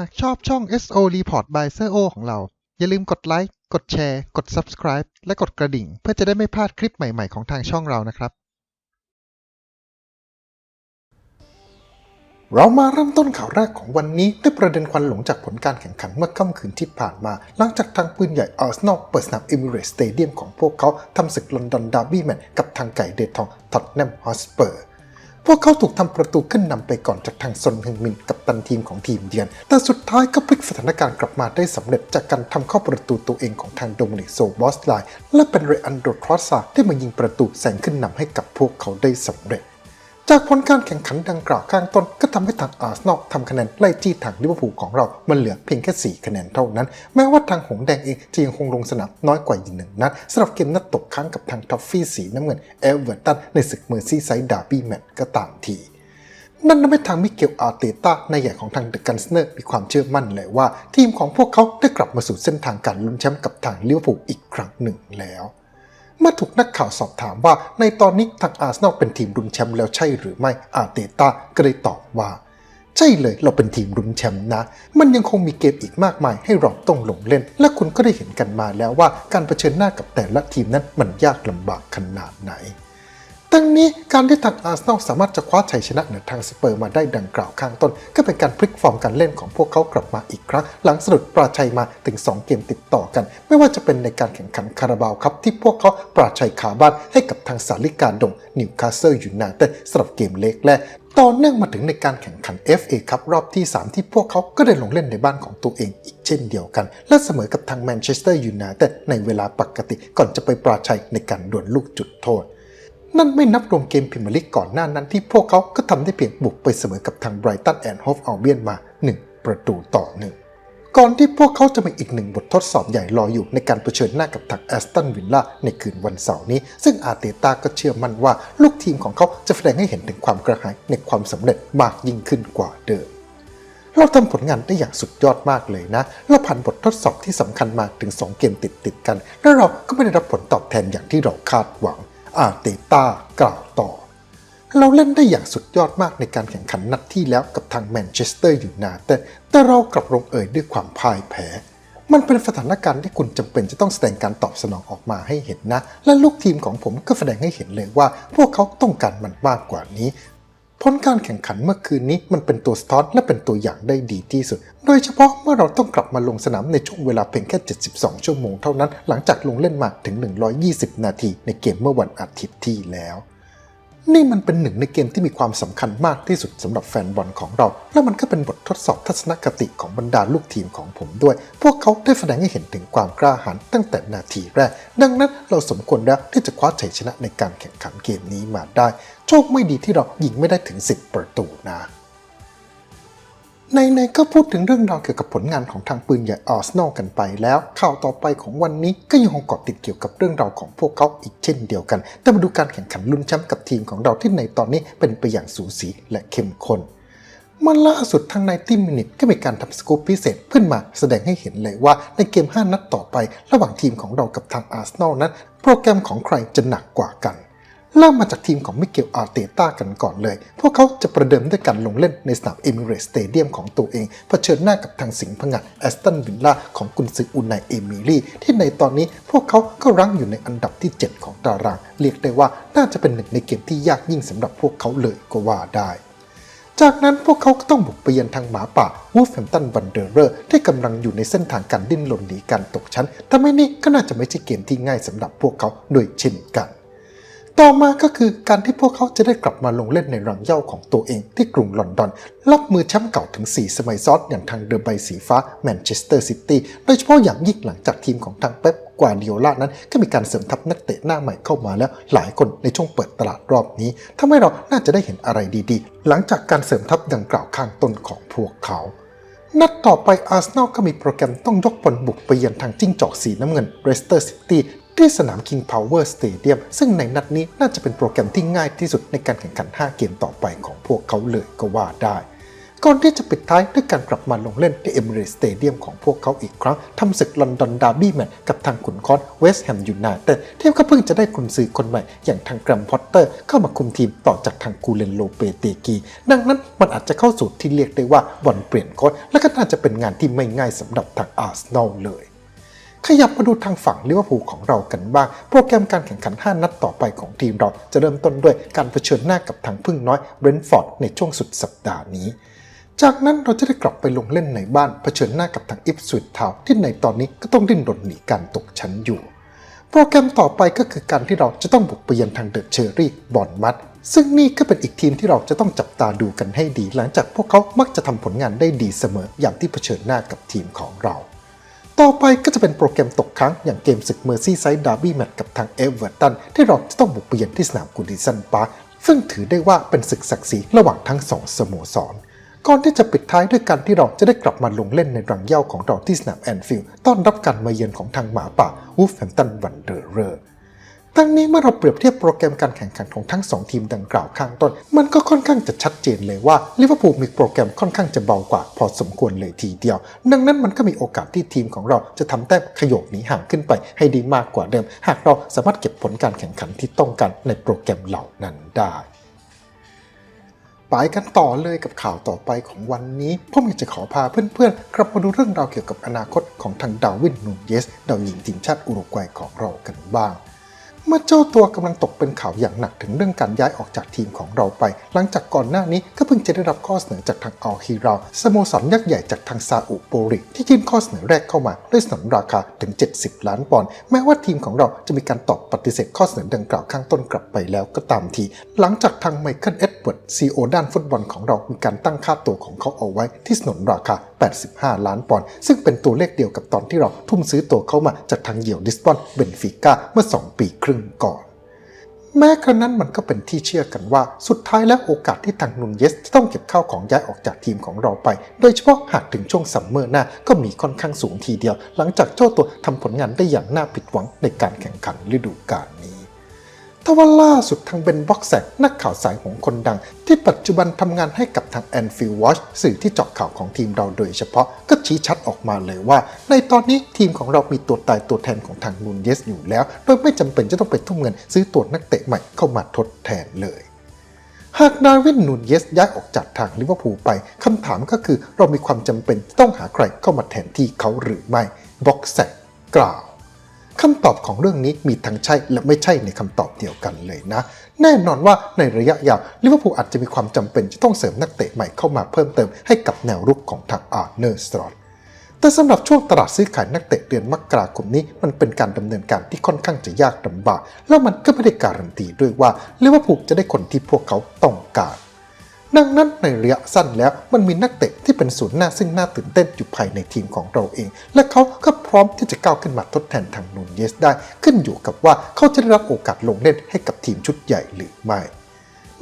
หากชอบช่อง SO Report by s โ o ของเรา อย่าลืมกดไลค์ กดแชร์ กด Subscribe และกดกระดิ่ง เพื่อจะได้ไม่พลาดคลิปใหม่ ๆ ของทางช่องเรานะครับ เรามาเริ่มต้นข่าวแรกของวันนี้ด้วยประเด็นควันหลงจากผลการแข่งขันเมื่อค่ำคืนที่ผ่านมา หลังจากทางปืนใหญ่อาร์เซนอลเปิดสนามเอมิเรสสเตเดียมของพวกเขาทำศึกลอนดอนดาร์บี้แมตช์กับทางไก่เดดทองท็อตแนมฮอสเปอร์ พวกเขาถูกทำประตูขึ้นนำไปก่อนจากทางซนฮึงมินกับตันทีมของทีมเยือน แต่สุดท้ายก็พลิกสถานการณ์กลับมาได้สำเร็จจากการทำเข้าประตูตัวเองของทางโดมินิกโซบอสไลน์และเป็นเรอันโดครอสซาที่มายิงประตูแสงขึ้นนำให้กับพวกเขาได้สำเร็จ จากผลการแข่งขันดังกล่าวข้างต้นก็ทำให้ทางอาร์เซนอลทำคะแนนไล่จี้ทางลิเวอร์พูลของเรา มันเหลือเพียงแค่ 4 คะแนนเท่านั้น แม้ว่าทางหงแดงเองจะยังคงลงสนามน้อยกว่าอีกหนึ่งนัดสำหรับเกมนัดตกค้างกับทางท็อฟฟี่สีน้ำเงินเอเวอร์ตันในศึกเมอร์ซี่ไซด์ดาร์บี้แมตช์ก็ตามทีนั่นทำให้ทางมิเกลอาร์เตต้าในายใหญ่ของทางเดอะกันสเนอร์มีความเชื่อมั่นเลยว่า ทีมของพวกเขาได้กลับมาสู่เส้นทางการลุ้นแชมป์กับทางลิเวอร์พูลอีกครั้งหนึ่งแล้ว มื่อถูกนักข่าวสอบถามว่าในตอนนี้ทางอาร์เซนอลเป็นทีมรุนแชมป์แล้วใช่หรือไม่อาร์เตต้าก็เลยตอบว่า ใช่เลยเราเป็นทีมรุนแชมป์นะ มันยังคงมีเกมอีกมากมายให้เราต้องลงเล่น และคุณก็ได้เห็นกันมาแล้วว่าการเผชิญหน้ากับแต่ละทีมนั้นมันยากลำบากขนาดไหน ทั้งนี้การที่ทางอาร์เซนอลสามารถจะคว้าชัยชนะเหนือทางสเปอร์มาได้ดังกล่าวข้างต้น ก็เป็นการพลิกฟอร์มการเล่นของพวกเขากลับมาอีกครั้ง หลังสะดุดปราชัยมาถึง 2 เกมติดต่อกัน ไม่ว่าจะเป็นในการแข่งขันคาราบาวครับที่พวกเขาปราชัยขาบ้านให้กับทางสาลิกาดงนิวคาสเซิลยูไนเต็ดสำหรับเกมเล็กแรกต่อเนื่องมาถึงในการแข่งขัน FA ครับรอบที่ 3 ที่พวกเขาก็ได้ลงเล่นในบ้านของตัวเองอีกเช่นเดียวกัน และเสมอกับทางแมนเชสเตอร์ยูไนเต็ดในเวลาปกติก่อนจะไปปราชัยในการดวลลูกจุดโทษ นั่นไม่นับรวมเกมพรีเมียร์ลีกก่อนหน้านั้นที่พวกเขาก็ทำได้เพียงบุกไปเสมอกับทางไบรตันแอนด์โฮฟอัลเบียนมา 1 ประตูต่อหนึ่งก่อนที่พวกเขาจะมีอีกหนึ่งบททดสอบใหญ่รออยู่ในการเผชิญหน้ากับทางแอสตันวิลล่าในคืนวันเสาร์นี้ ซึ่งอาร์เตต้าก็เชื่อมั่นว่าลูกทีมของเขาจะแสดงให้เห็นถึงความกระหายในความสำเร็จมากยิ่งขึ้นกว่าเดิมเราทำผลงานได้อย่างสุดยอดมากเลยนะ เราผ่านบททดสอบที่สำคัญมาถึง 2 เกมติดติดกัน และเราก็ไม่ได้รับผลตอบแทนอย่างที่เราคาดหวัง อาร์เตต้ากล่าวต่อ เราเล่นได้อย่างสุดยอดมากในการแข่งขันนัดที่แล้วกับทางแมนเชสเตอร์ยูไนเต็ดแต่เรากลับลงเอยด้วยความพ่ายแพ้ มันเป็นสถานการณ์ที่คุณจำเป็นจะต้องแสดงการตอบสนองออกมาให้เห็นนะ และลูกทีมของผมก็แสดงให้เห็นเลยว่า พวกเขาต้องการมันมากกว่านี้ ผลการแข่งขันเมื่อคืนนี้มันเป็นตัวสะท้อนและเป็นตัวอย่างได้ดีที่สุด โดยเฉพาะเมื่อเราต้องกลับมาลงสนามในช่วงเวลาเพียงแค่ 72 ชั่วโมงเท่านั้น หลังจากลงเล่นมาถึง 120 นาทีในเกมเมื่อวันอาทิตย์ที่แล้ว นี่มันเป็นหนึ่งในเกมที่มีความสำคัญมากที่สุดสำหรับแฟนบอลของเรา และมันก็เป็นบททดสอบทัศนคติของบรรดาลูกทีมของผมด้วย พวกเขาได้แสดงให้เห็นถึงความกล้าหาญตั้งแต่นาทีแรก ดังนั้นเราสมควรแล้วที่จะคว้าชัยชนะในการแข่งขันเกมนี้มาได้ โชคไม่ดีที่เรายิงไม่ได้ถึง 10 ประตูนะ ในในก็พูดถึงเรื่องราวเกี่ยวกับผลงานของทางปืนใหญ่อาร์เซนอลกันไปแล้ว ข่าวต่อไปของวันนี้ก็ยังคงเกาะติดเกี่ยวกับเรื่องราวของพวกเขาอีกเช่นเดียวกัน แต่มาดูการแข่งขันลุ้นแชมป์กับทีมของเราที่ในตอนนี้เป็นไปอย่างสูสีและเข้มข้นมันล่าสุดทางในทีมมินิทก็มีการทำสกู๊ปพิเศษขึ้นมา แสดงให้เห็นเลยว่าในเกม 5 นัดต่อไป ระหว่างทีมของเรากับทางอาร์เซนอลนั้น โปรแกรมของใครจะหนักกว่ากัน เริ่มมาจากทีมของมิเกลอาร์เตต้ากันก่อนเลย พวกเขาจะประเดิมด้วยการลงเล่นในสนามเอมิเรสสเตเดียมของตัวเองเผชิญหน้ากับทางสิงห์พงัดแอสตันวิลล่าของกุนซืออุนไนเอมิลี่ ที่ในตอนนี้พวกเขาก็รั้งอยู่ในอันดับที่ 7 ของตาราง เรียกได้ว่าน่าจะเป็นหนึ่งในเกมที่ยากยิ่งสำหรับพวกเขาเลยก็ว่าได้จากนั้นพวกเขาก็ต้องบุกไปยือนทางหมาป่าวูฟแฮมตันวันเดอร์เรอร์ที่กำลังอยู่ในเส้นทางการดิ้นรนหนีการตกชั้นทำให้นี่ก็น่าจะไม่ใช่เกมที่ง่ายสำหรับพวกเขาโดยเช่นกัน ต่อมาก็คือการที่พวกเขาจะได้กลับมาลงเล่นในรังเย้าของตัวเองที่กรุงลอนดอน รับมือแชมป์เก่าถึง 4 สมัยซ้อนอย่างทางเดอร์ใบสีฟ้าแมนเชสเตอร์ซิตี้โดยเฉพาะอย่างยิ่งหลังจากทีมของทางเป๊ปกวาดิโอลานั้นก็มีการเสริมทัพนักเตะหน้าใหม่เข้ามาแล้วหลายคนในช่วงเปิดตลาดรอบนี้ทำให้เราน่าจะได้เห็นอะไรดีๆ หลังจากการเสริมทัพดังกล่าวข้างต้นของพวกเขานัดต่อไปอาร์เซนอลก็มีโปรแกรมต้องยกบอลบุกไปเยือนทางจิ้งจอกสีน้ำเงินเรสเตอร์ซิตี้ ที่สนาม King Power Stadium ซึ่งในนัดนี้น่าจะเป็นโปรแกรมที่ง่ายที่สุดในการแข่งขัน 5 เกมต่อไปของพวกเขาเลยก็ว่าได้ก่อนที่จะปิดท้ายด้วยการกลับมาลงเล่นที่เอมิเรสสเตเดียมของพวกเขาอีกครั้งทำศึกลอนดอนดาร์บี้แมตช์กับทางขุนคอนเวสต์แฮมยูไนเต็ดที่ก็เพิ่งจะได้กุนซือคนใหม่ อย่างทางแกรมพอตเตอร์เข้ามาคุมทีมต่อจากทางกูเลนโลเปเตกี ดังนั้นมันอาจจะเข้าสู่ที่เรียกได้ว่าวันเปลี่ยนโค้ชและก็น่าจะเป็นงานที่ไม่ง่ายสำหรับทางอาร์เซนอลเลย ขยับมาดูทางฝั่งลิเวอร์พูลของเรากันบ้าง โปรแกรมการแข่งขัน 5 นัดต่อไปของทีมเราจะเริ่มต้นด้วยการเผชิญหน้ากับทางพึ่งน้อยเบรนท์ฟอร์ดในช่วงสุดสัปดาห์นี้ จากนั้นเราจะได้กลับไปลงเล่นในบ้านเผชิญหน้ากับทางอิฟสวิตทาวที่ในตอนนี้ก็ต้องดิ้นรนหนีการตกชั้นอยู่ โปรแกรมต่อไปก็คือการที่เราจะต้องบุกไปยือนทางเดอะเชอรี่บอนมัดซึ่งนี่ก็เป็นอีกทีมที่เราจะต้องจับตาดูกันให้ดี หลังจากพวกเขามักจะทำผลงานได้ดีเสมออย่างที่เผชิญหน้ากับทีมของเรา ต่อไปก็จะเป็นโปรแกรมตกค้างอย่างเกมศึกเมอร์ซี่ไซด์ดาร์บี้แมตช์กับทางเอเวอร์ตันที่เราจะต้องบุกไปเยือนที่สนามกูดิสันปาร์คซึ่งถือได้ว่าเป็นศึกศักดิ์ศรีระหว่างทั้งสองสโมสรก่อนที่จะปิดท้ายด้วยการที่เราจะได้กลับมาลงเล่นในรังเย่าของเราที่สนามแอนฟิลด์ต้อนรับการมาเยือนของทางหมาป่าวูฟแฮมตันวันเดอร์เรอร์ ทั้งนี้เมื่อเราเปรียบเทียบโปรแกรมการแข่งขันของทั้ง 2 ทีมดังกล่าวข้างต้น มันก็ค่อนข้างจะชัดเจนเลยว่าลิเวอร์พูลมีโปรแกรมค่อนข้างจะเบากว่า พอสมควรเลยทีเดียว ดังนั้นมันก็มีโอกาสที่ทีมของเราจะทำแต้มขยโยกหนีห่างขึ้นไปให้ดีมากกว่าเดิม หากเราสามารถเก็บผลการแข่งขันที่ต้องการในโปรแกรมเหล่านั้นได้ไปกันต่อเลยกับข่าวต่อไปของวันนี้ผมอยากจะขอพาเพื่อนๆกลับมาดูเรื่องราวเกี่ยวกับอนาคตของทางดาวินนูเยสดาวยิงทีมชาติอุรุกวัยของเรากันบ้าง เมื่อเจ้าตัวกำลังตกเป็นข่าวอย่างหนักถึงเรื่องการย้ายออกจากทีมของเราไป หลังจากก่อนหน้านี้ก็เพิ่งจะได้รับข้อเสนอจากทางอัลฮิราสโมสรยักษ์ใหญ่จากทางซาอุโปริที่ยื่นข้อเสนอแรกเข้ามาด้วยสนนราคาถึง 70 ล้านปอนด์แม้ว่าทีมของเราจะมีการตอบปฏิเสธข้อเสนอดังกล่าวข้างต้นกลับไปแล้วก็ตามที หลังจากทางไมเคิลเอ็ดเวิร์ดซีโอด้านฟุตบอลของเรามีการตั้งค่าตัวของเขาเอาไว้ที่สนนราคา85 ล้านปอนด์ซึ่งเป็นตัวเลขเดียวกับตอนที่เราทุ่มซื้อตัวเข้ามาจากทางเหยี่ยวดิสบอนเบนฟิก้าเมื่อ 2 ปีครึ่งก่อน แม้กระนั้นมันก็เป็นที่เชื่อกันว่าสุดท้ายแล้วโอกาสที่ทางนุนเยสจะต้องเก็บข้าวของย้ายออกจากทีมของเราไป โดยเฉพาะหากถึงช่วงซัมเมอร์หน้าก็มีค่อนข้างสูงทีเดียว หลังจากเจ้าตัวทำผลงานได้อย่างน่าผิดหวังในการแข่งขันฤดูกาลนี้ ทว่าล่าสุดทางเบนบ็อกแซกนักข่าวสายของคนดัง ที่ปัจจุบันทำงานให้กับทาง Anfield Watch สื่อที่เจาะข่าวของทีมเราโดยเฉพาะก็ชี้ชัดออกมาเลยว่า ในตอนนี้ทีมของเรามีตัวตายตัวแทนของทางนูนเยสอยู่แล้ว โดยไม่จำเป็นจะต้องไปทุ่มเงินซื้อตัวนักเตะใหม่เข้ามาทดแทนเลยหากดาร์วินนูนเยสย้ายออกจากทางลิเวอร์พูลไปคำถามก็คือเรามีความจำเป็นต้องหาใครเข้ามาแทนที่เขาหรือไม่บ็อกแซกกล่าว คำตอบของเรื่องนี้มีทั้งใช่และไม่ใช่ในคำตอบเดียวกันเลยนะ แน่นอนว่าในระยะยาวลิเวอร์พูลอาจจะมีความจำเป็นจะต้องเสริมนักเตะใหม่เข้ามาเพิ่มเติมให้กับแนวรุกของทางอาร์เนอร์สตรอตแต่สำหรับช่วงตลาดซื้อขายนักเตะเดือนมกราคมนี้มันเป็นการดำเนินการที่ค่อนข้างจะยากลำบาก แล้วมันก็ไม่ได้การันตีด้วยว่าลิเวอร์พูลจะได้คนที่พวกเขาต้องการ ดังนั้นในระยะสั้นแล้วมันมีนักเตะที่เป็นศูนย์หน้าซึ่งน่าตื่นเต้นอยู่ภายในทีมของเราเอง และเขาก็พร้อมที่จะก้าวขึ้นมาทดแทนทางนูนเยสได้ ขึ้นอยู่กับว่าเขาจะได้รับโอกาสลงเล่นให้กับทีมชุดใหญ่หรือไม่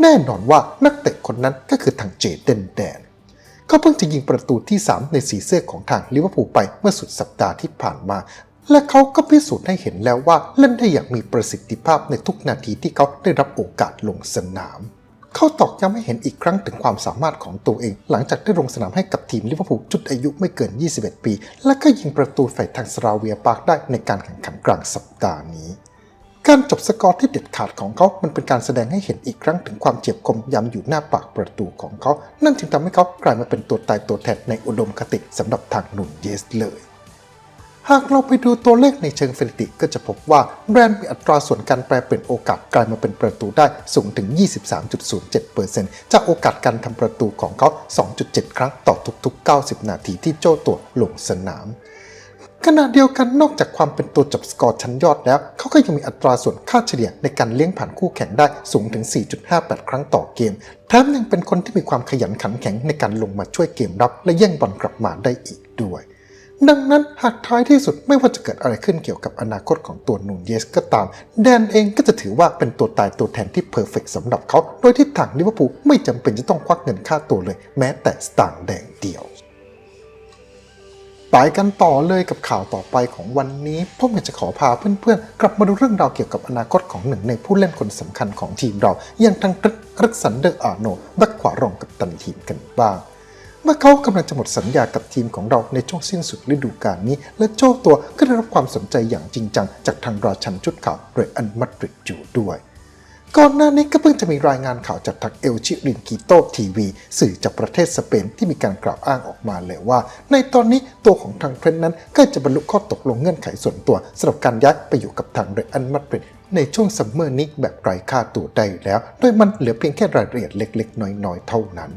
แน่นอนว่านักเตะคนนั้นก็คือทางเจเดนแดนเขาเพิ่งจะยิงประตูที่ 3 ในสีเสื้อของทางลิเวอร์พูลไปเมื่อสุดสัปดาห์ที่ผ่านมา และเขาก็พิสูจน์ให้เห็นแล้วว่าเล่นได้อย่างมีประสิทธิภาพในทุกนาทีที่เขาได้รับโอกาสลงสนาม เขาตอกย้ำให้เห็นอีกครั้งถึงความสามารถของตัวเอง หลังจากได้ลงสนามให้กับทีมลิเวอร์พูลชุดอายุไม่เกิน 21 ปี และก็ยิงประตูใส่ทางสราเวียปาร์คได้ในการแข่งขันกลางสัปดาห์นี้ การจบสกอร์ที่เด็ดขาดของเขามันเป็นการแสดงให้เห็นอีกครั้งถึงความเจ็บคมย้ำอยู่หน้าปากประตูของเขา นั่นจึงทำให้เขากลายมาเป็นตัวตายตัวแทนในอุดมคติสำหรับทางหนุนเยสเลย หากเราไปดูตัวเลขในเชิงสถิติก็จะพบว่าแบรนด์มีอัตราส่วนการแปลเปลี่ยนโอกาสกลายมาเป็นประตูได้สูงถึง 23.07%จากโอกาสการทำประตูของเขา 2.7 ครั้งต่อทุก ๆ 90 นาทีที่โจ้ตัวลงสนามขณะเดียวกันนอกจากความเป็นตัวจับสกอร์ชั้นยอดแล้ว เขาก็ยังมีอัตราส่วนค่าเฉลี่ยในการเลี้ยงผ่านคู่แข่งได้สูงถึง 4.58 ครั้งต่อเกม แถมยังเป็นคนที่มีความขยันขันแข็งในการลงมาช่วยเกมรับและแย่งบอลกลับมาได้อีกด้วย ดังนั้นหากท้ายที่สุดไม่ว่าจะเกิดอะไรขึ้นเกี่ยวกับอนาคตของตัวนูนเยสก็ตาม แดนเองก็จะถือว่าเป็นตัวตายตัวแทนที่เพอร์เฟกสำหรับเขา โดยที่ทางลิเวอร์พูลไม่จำเป็นจะต้องควักเงินค่าตัวเลย แม้แต่สตางค์แดงเดียวไปกันต่อเลยกับข่าวต่อไปของวันนี้ผมอยากจะขอพาเพื่อนๆ กลับมาดูเรื่องราวเกี่ยวกับอนาคตของหนึ่งในผู้เล่นคนสำคัญของทีมเรา อย่างทางรักซันเดอร์อาร์โนแบ็คขวารองกับตันทีมกันบ้าง เมื่อเขากำลังจะหมดสัญญากับทีมของเราในช่วงสิ้นสุดฤดูกาลนี้ และโจ้ตัวก็ได้รับความสนใจอย่างจริงจัง จากทางราชันชุดขาวเรอันมาดริดอยู่ด้วยก่อนหน้านี้ก็เพิ่งจะมีรายงานข่าวจากทางเอลชิรินกิโตทีวี สื่อจากประเทศสเปนที่มีการกล่าวอ้างออกมาเลยว่า ในตอนนี้ตัวของทางเทรนนั้นกล้จะบรรลุข้อตกลงเงื่อนไขส่วนตัวสำหรับการย้ายไปอยู่กับทางเรอันมาดริดในช่วงซัมเมอร์นี้แบบไร้ค่าตัวได้แล้ว โดยมันเหลือเพียงแค่รายละเอียดเล็ก ๆ น้อยๆเท่านั้น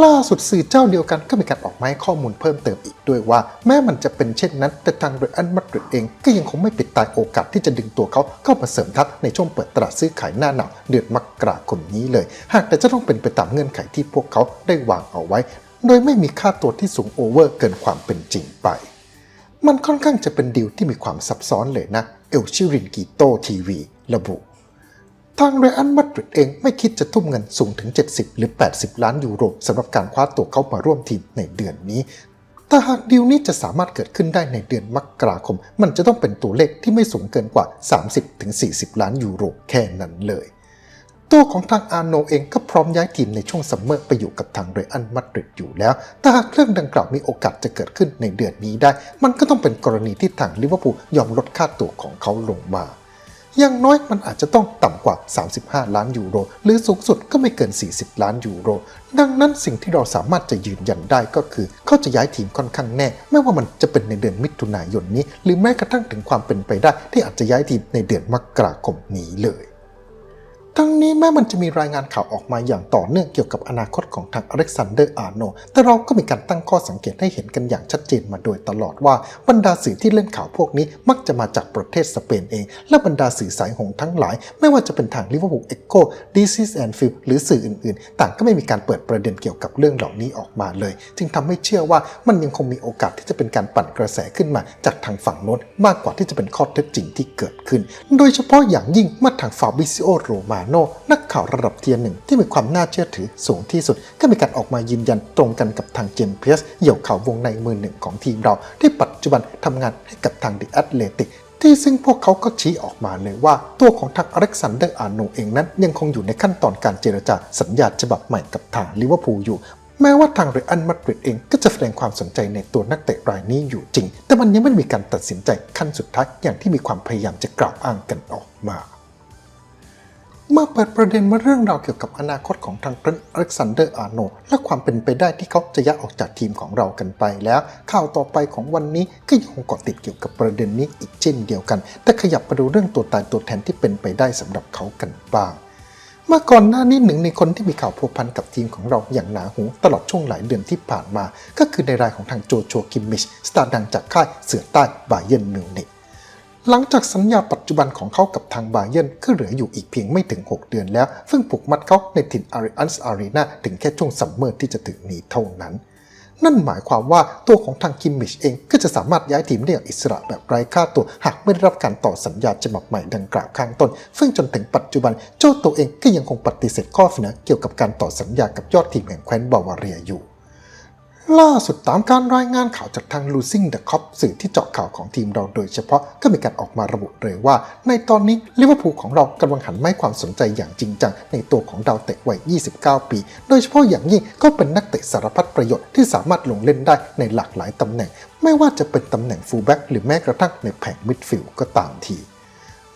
ล่าสุดสื่อเจ้าเดียวกันก็มีการออกมาให้ข้อมูลเพิ่มเติมอีกด้วยว่า แม้มันจะเป็นเช่นนั้น แต่ทางเรอันมาดริดเองก็ยังคงไม่ปิดตายโอกาสที่จะดึงตัวเขาเข้ามาเสริมทัพในช่วงเปิดตลาดซื้อขายหน้าหนาวเดือนมกราคมนี้เลย หากแต่จะต้องเป็นไปตามเงื่อนไขที่พวกเขาได้วางเอาไว้ โดยไม่มีค่าตัวที่สูงโอเวอร์เกินความเป็นจริงไป มันค่อนข้างจะเป็นดีลที่มีความซับซ้อนเลยนะเอลชิรินกิโตทีวีระบุ ทางเรอันมาดริดเองไม่คิดจะทุ่มเงินสูงถึง 70 หรือ 80 ล้านยูโรสำหรับการคว้าตัวเขามาร่วมทีมในเดือนนี้ แต่หากดีลนี้จะสามารถเกิดขึ้นได้ในเดือนมกราคม มันจะต้องเป็นตัวเลขที่ไม่สูงเกินกว่า 30-40 ล้านยูโรแค่นั้นเลยตัวของทางอาโนเองก็พร้อมย้ายทีมในช่วงซัมเมอร์ไปอยู่กับทางเรอันมาดริดอยู่แล้ว แต่หากเรื่องดังกล่าวมีโอกาสจะเกิดขึ้นในเดือนนี้ได้ มันก็ต้องเป็นกรณีที่ทางลิเวอร์พูลยอมลดค่าตัวของเขาลงมา อย่างน้อยมันอาจจะต้องต่ำกว่า 35 ล้านยูโร หรือสูงสุดก็ไม่เกิน 40 ล้านยูโร ดังนั้นสิ่งที่เราสามารถจะยืนยันได้ก็คือ เขาจะย้ายทีมค่อนข้างแน่ ไม่ว่ามันจะเป็นในเดือนมิถุนายนนี้ หรือแม้กระทั่งถึงความเป็นไปได้ ที่อาจจะย้ายทีมในเดือนมกราคมนี้เลย ทั้งนี้แม้มันจะมีรายงานข่าวออกมาอย่างต่อเนื่องเกี่ยวกับอนาคตของทางอเล็กซานเดอร์อาร์โน แต่เราก็มีการตั้งข้อสังเกตให้เห็นกันอย่างชัดเจนมาโดยตลอดว่าบรรดาสื่อที่เล่นข่าวพวกนี้มักจะมาจากประเทศสเปนเอง และบรรดาสื่อสายหงทั้งหลาย ไม่ว่าจะเป็นทางลิเวอร์พูลเอ็กโกดีซิสแอนฟิลหรือสื่ออื่นๆ ต่างก็ไม่มีการเปิดประเด็นเกี่ยวกับเรื่องเหล่านี้ออกมาเลย จึงทำให้เชื่อว่ามันยังคงมีโอกาสที่จะเป็นการปั่นกระแสขึ้นมา จากทางฝั่งโน้นมากกว่าที่จะเป็นข้อเท็จจริงที่เกิดขึ้น โดยเฉพาะอย่างยิ่งเมื่อทางฟาบิซิโอโรมาโนนักข่าวระดับเทียร์หนึ่งที่มีความน่าเชื่อถือสูงที่สุด ก็มีการออกมายืนยันตรงกันกับทางเจมส์เพสเหยี่ยวข่าววงในมือหนึ่งของทีมเรา ที่ปัจจุบันทำงานให้กับทางดิแอตเลติกที่ซึ่งพวกเขาก็ชี้ออกมาเลยว่า ตัวของทางอเล็กซานเดอร์อาร์โนเองนั้น ยังคงอยู่ในขั้นตอนการเจรจาสัญญาฉบับใหม่กับทางลิเวอร์พูลอยู่แม้ว่าทางเรอันมาดริดเองก็จะแสดงความสนใจในตัวนักเตะรายนี้อยู่จริง แต่มันยังไม่มีการตัดสินใจขั้นสุดท้ายอย่างที่มีความพยายามจะกล่าวอ้างกันออกมา เมื่อเปิดประเด็นมาเรื่องราวเกี่ยวกับอนาคตของทางเทรนอเล็กซานเดอร์อาร์โนและความเป็นไปได้ที่เขาจะย้ายออกจากทีมของเรากันไปแล้ว ข่าวต่อไปของวันนี้ก็ยังคงเกาะติดเกี่ยวกับประเด็นนี้อีกเช่นเดียวกัน แต่ขยับมาดูเรื่องตัวตายตัวแทนที่เป็นไปได้สำหรับเขากันบ้างเมื่อก่อนหน้านี้หนึ่งในคนที่มีข่าวพัวพันกับทีมของเราอย่างหนาหูตลอดช่วงหลายเดือนที่ผ่านมา ก็คือในรายของทางโจโจกิมมิชสตาร์ดังจากค่ายเสือใต้บาเยร์นมิวนิก หลังจากสัญญาปัจจุบันของเขากับทางบาเยร์นก็เหลืออยู่อีกเพียงไม่ถึง 6 เดือนแล้ว ซึ่งผูกมัดเขาในถิ่นอาริอันส์อารีนาถึงแค่ช่วงซัมเมอร์ที่จะถึงนี้เท่านั้น นั่นหมายความว่าตัวของทางคิมมิชเองก็จะสามารถย้ายทีมได้อย่างอิสระแบบไร้ค่าตัว หากไม่ได้รับการต่อสัญญาฉบับใหม่ดังกล่าวข้างต้น ซึ่งจนถึงปัจจุบันเจ้าตัวเองก็ยังคงปฏิเสธข้อเสนอเกี่ยวกับการต่อสัญญากับยอดทีมแห่งแคว้นบาวาเรียอยู่ ล่าสุดตามการรายงานข่าวจากทาง Losing the Cop สื่อที่เจาะข่าวของทีมเราโดยเฉพาะก็มีการออกมาระบุเลยว่า ในตอนนี้ลิเวอร์พูลของเรากำลังหันไมาให้ความสนใจอย่างจริงจัง ในตัวของดาวเตะวัย 29 ปี โดยเฉพาะอย่างยิ่งก็เป็นนักเตะสารพัดประโยชน์ที่สามารถลงเล่นได้ในหลากหลายตำแหน่ง ไม่ว่าจะเป็นตำแหน่งฟูลแบ็กหรือแม้กระทั่งในแผงมิดฟิลด์ก็ตามที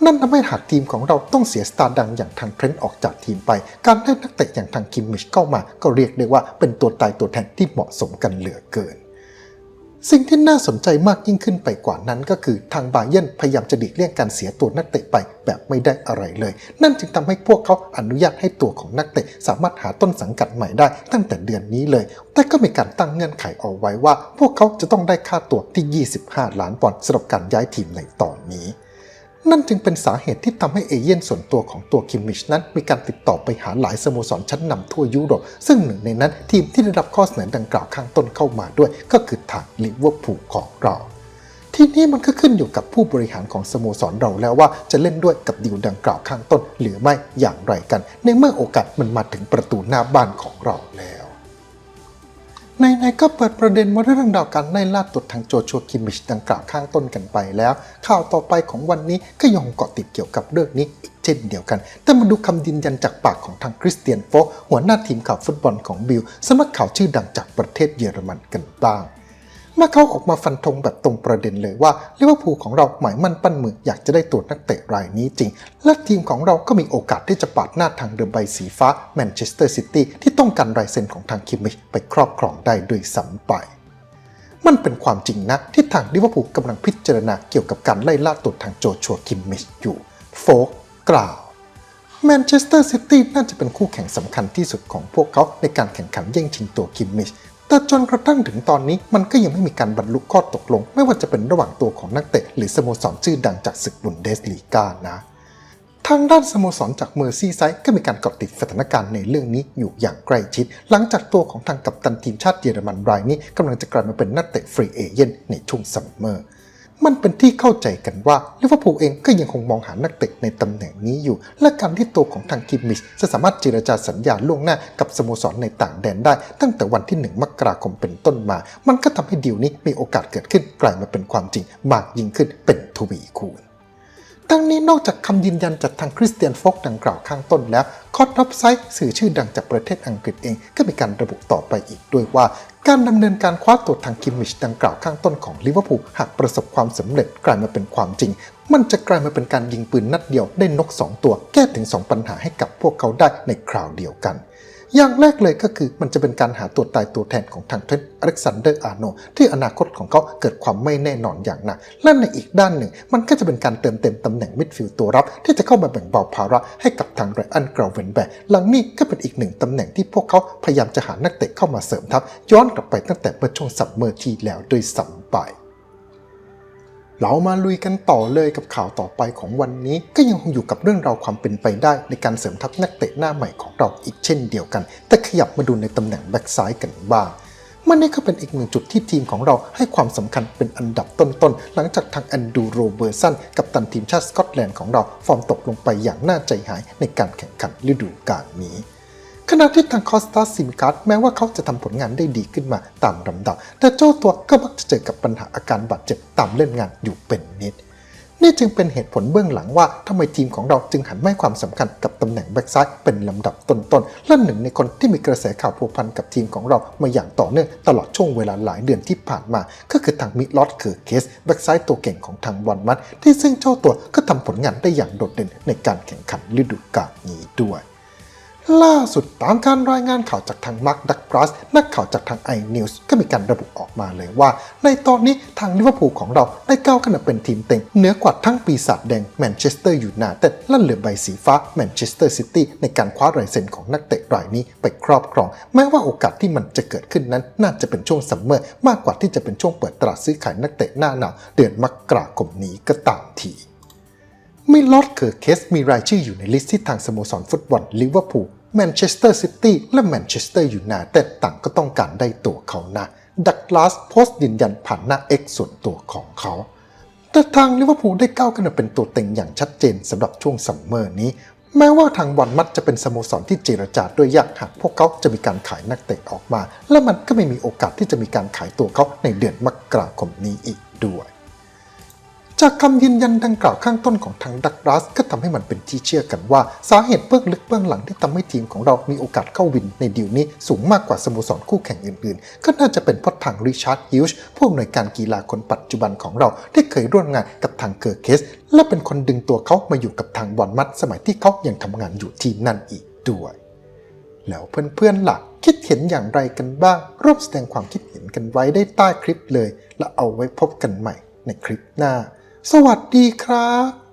นั่นทำให้หากทีมของเราต้องเสียสตาร์ดังอย่างทางเทรนต์ออกจากทีมไป การได้นักเตะอย่างทางคิมมิชเข้ามา ก็เรียกได้ว่าเป็นตัวตายตัวแทนที่เหมาะสมกันเหลือเกิน สิ่งที่น่าสนใจมากยิ่งขึ้นไปกว่านั้นก็คือทางบาเยร์นพยายามจะดีกเลี่ยงการเสียตัวนักเตะไปแบบไม่ได้อะไรเลย นั่นจึงทำให้พวกเขาอนุญาตให้ตัวของนักเตะสามารถหาต้นสังกัดใหม่ได้ ตั้งแต่เดือนนี้เลย แต่ก็มีการตั้งเงื่อนไขเอาไว้ว่า พวกเขาจะต้องได้ค่าตัวที่ 25 ล้านปอนด์สำหรับการย้ายทีมในตอนนี้ นั่นจึงเป็นสาเหตุที่ทำให้เอเย่นส่วนตัวของตัวคิมมิชนั้น มีการติดต่อไปหาหลายสโมสรชั้นนำทั่วยุโรป ซึ่งหนึ่งในนั้นทีมที่ได้รับข้อเสนอดังกล่าวข้างต้นเข้ามาด้วย ก็คือทางลิเวอร์พูลของเรา ทีนี้มันก็ขึ้นอยู่กับผู้บริหารของสโมสรเราแล้วว่าจะเล่นด้วยกับดีลดังกล่าวข้างต้น หรือไม่อย่างไรกัน ในเมื่อโอกาสมันมาถึงประตูหน้าบ้านของเราแล้ว ในๆก็เปิดประเด็นมาเรื่องดาวการไล่ล่าตัวทางโจชัวคิมิชดังกล่าวข้างต้นกันไปแล้ว ข่าวต่อไปของวันนี้ก็ยังเกาะติดเกี่ยวกับเรื่องนี้อีกเช่นเดียวกัน แต่มาดูคำยืนยันจากปากของทางคริสเตียนโฟหัวหน้าทีมข่าวฟุตบอลของบิลสำนักข่าวชื่อดังจากประเทศเยอรมันกันบ้าง เมื่อเขาออกมาฟันธงแบบตรงประเด็นเลยว่าลิเวอร์พูลของเราหมายมั่นปั้นมืออยากจะได้ตัวนักเตะรายนี้จริง และทีมของเราก็มีโอกาสที่จะปาดหน้าทางเรือใบสีฟ้าแมนเชสเตอร์ซิตี้ที่ต้องการลายเซ็นของทางคิมมิชไปครอบครองได้ด้วยซ้ำไปมันเป็นความจริงนะที่ทางลิเวอร์พูลกำลังพิจารณาเกี่ยวกับการไล่ล่าตัวทางโจชัวคิมมิชอยู่โฟกกล่าวแมนเชสเตอร์ซิตี้น่าจะเป็นคู่แข่งสำคัญที่สุดของพวกเขาในการแข่งขันแย่งชิงตัวคิมมิช แต่จนกระทั่งถึงตอนนี้มันก็ยังไม่มีการบรรลุข้อตกลง ไม่ว่าจะเป็นระหว่างตัวของนักเตะ หรือสโมสรชื่อดังจากศึกบุนเดสลีกานะ ทางด้านสโมสรจากเมอร์ซี่ไซด์ก็มีการเกาะติดสถานการณ์ในเรื่องนี้อยู่อย่างใกล้ชิด หลังจากตัวของทางกัปตันทีมชาติเยอรมันรายนี้กำลังจะกลายมาเป็นนักเตะฟรีเอเย่นในช่วงซัมเมอร์ มันเป็นที่เข้าใจกันว่าลิเวอร์พูลเองก็ยังคงมองหานักเตะในตำแหน่งนี้อยู่ และการที่ตัวของทางคิมมิชจะสามารถเจรจาสัญญาล่วงหน้ากับสโมสรในต่างแดนได้ ตั้งแต่วันที่ 1 มกราคมเป็นต้นมา มันก็ทำให้ดีลนี้มีโอกาสเกิดขึ้นกลายมาเป็นความจริงมากยิ่งขึ้นเป็นทวีคูณ ทั้งนี้นอกจากคำยืนยันจากทางคริสเตียนโฟกดังกล่าวข้างต้นแล้วคอร์ดรับไซต์สื่อชื่อดังจากประเทศอังกฤษเองก็มีการระบุต่อไปอีกด้วยว่า การดำเนินการคว้าตัวทางคิมมิชดังกล่าวข้างต้นของลิเวอร์พูลหากประสบความสำเร็จกลายมาเป็นความจริง มันจะกลายมาเป็นการยิงปืนนัดเดียวได้นก 2 ตัว แก้ถึง 2 ปัญหาให้กับพวกเขาได้ในคราวเดียวกัน อย่างแรกเลยก็คือมันจะเป็นการหาตัวตายตัวแทนของทางเทรนต์อเล็กซานเดอร์อาร์โนที่อนาคตของเขาเกิดความไม่แน่นอนอย่างหนักและในอีกด้านหนึ่ง มันก็จะเป็นการเติมเต็มตำแหน่งมิดฟิลด์ตัวรับ ที่จะเข้ามาแบ่งเบาภาระให้กับทางไรอันกราวเวนแบร์หลังนี้ก็เป็นอีกหนึ่งตำแหน่งที่พวกเขาพยายามจะหานักเตะเข้ามาเสริมทัพย้อนกลับไปตั้งแต่เมื่อช่วงซัมเมอร์ที่แล้วด้วยซ้ำไป เรามาลุยกันต่อเลยกับข่าวต่อไปของวันนี้ ก็ยังคงอยู่กับเรื่องราวความเป็นไปได้ ในการเสริมทัพนักเตะหน้าใหม่ของเราอีกเช่นเดียวกัน แต่ขยับมาดูในตำแหน่งแบ็กซ้ายกันบ้างมันนี่ก็เป็นอีกหนึ่งจุดที่ทีมของเราให้ความสำคัญเป็นอันดับต้นๆ หลังจากทางแอนดูโรเบอร์สันกับตันทีมชาติสกอตแลนด์ของเรา ฟอร์มตกลงไปอย่างน่าใจหายในการแข่งขันฤดูกาลนี้ ขณะที่ทางคอสตาซิมการ์ดแม้ว่าเขาจะทำผลงานได้ดีขึ้นมาตามลำดับ แต่เจ้าตัวก็มักจะเจอกับปัญหาอาการบาดเจ็บตามเล่นงานอยู่เป็นนิด นี่จึงเป็นเหตุผลเบื้องหลังว่าทำไมทีมของเราจึงหันไม่ความสำคัญกับตำแหน่งแบ็กซ้ายเป็นลำดับต้นๆ และหนึ่งในคนที่มีกระแสข่าวผูกพันกับทีมของเรามาอย่างต่อเนื่องตลอดช่วงเวลาหลายเดือนที่ผ่านมา ก็คือทางมิลอดเคือเคสแบ็กซ้ายตัวเก่งของทางบอลมัดที่ซึ่งเจ้าตัวก็ทำผลงานได้อย่างโดดเด่นในการแข่งขันฤดูกาลนี้ด้วย ล่าสุดตามการรายงานข่าวจากทางมาร์คดักบรัสนักข่าวจากทาง i n e w s ก็มีการระบุออกมาเลยว่า ในตอนนี้ทางลิเวอร์พูลของเราได้ก้าวขึ้นมาเป็นทีมเต็งเหนือกว่าทั้งปีศาจแดงแมนเชสเตอร์ยูไนเต็ดและเหลือใบสีฟ้าแมนเชสเตอร์ซิตี้ในการคว้ารายเซ็นของนักเตะรายนี้ไปครอบครอง แม้ว่าโอกาสที่มันจะเกิดขึ้นนั้น น่าจะเป็นช่วงซัมเมอร์มากกว่าที่จะเป็นช่วงเปิดตลาดซื้อขายนักเตะหน้าหนาวเดือนมกราคมนี้ก็ตามทีมิลอดเคอร์เคสมีรายชื่ออยู่ในลิสต์ที่ทางสโมสรฟุตบอลลิเวอร์พูล แมนเชสเตอร์ซิตี้และแมนเชสเตอร์ยูไนเต็ดต่างก็ต้องการได้ตัวเขานะดักลาสโพสต์ยืนยันผ่านหน้า X ส่วนตัวของเขา แต่ทางลิเวอร์พูลได้ก้าวขึ้นมาเป็นตัวเต็งอย่างชัดเจนสำหรับช่วงซัมเมอร์นี้ แม้ว่าทางบอลมัดจะเป็นสโมสรที่เจรจาด้วยยากหากพวกเขาจะมีการขายนักเตะออกมา และมันก็ไม่มีโอกาสที่จะมีการขายตัวเขาในเดือนมกราคมนี้อีกด้วย จากคำยืนยันดังกล่าวข้างต้นของทางดักรัสก็ทำให้มันเป็นที่เชื่อกันว่า สาเหตุเบื้องลึกเบื้องหลังที่ทำให้ทีมของเรามีโอกาสเข้าวินในดีลนี้สูงมากกว่าสโมสรคู่แข่งอื่นๆ ก็น่าจะเป็นเพราะทางริชาร์ดฮิลช์ผู้อำนวยการกีฬาคนปัจจุบันของเราที่เคยร่วมงานกับทางเกอร์เคส และเป็นคนดึงตัวเขามาอยู่กับทางบอลมัดสมัยที่เขายังทำงานอยู่ที่นั่นอีกด้วย แล้วเพื่อนๆหลักคิดเห็นอย่างไรกันบ้างร่วมแสดงความคิดเห็นกันไว้ได้ใต้คลิปเลย และเอาไว้พบกันใหม่ในคลิปหน้า สวัสดีครับ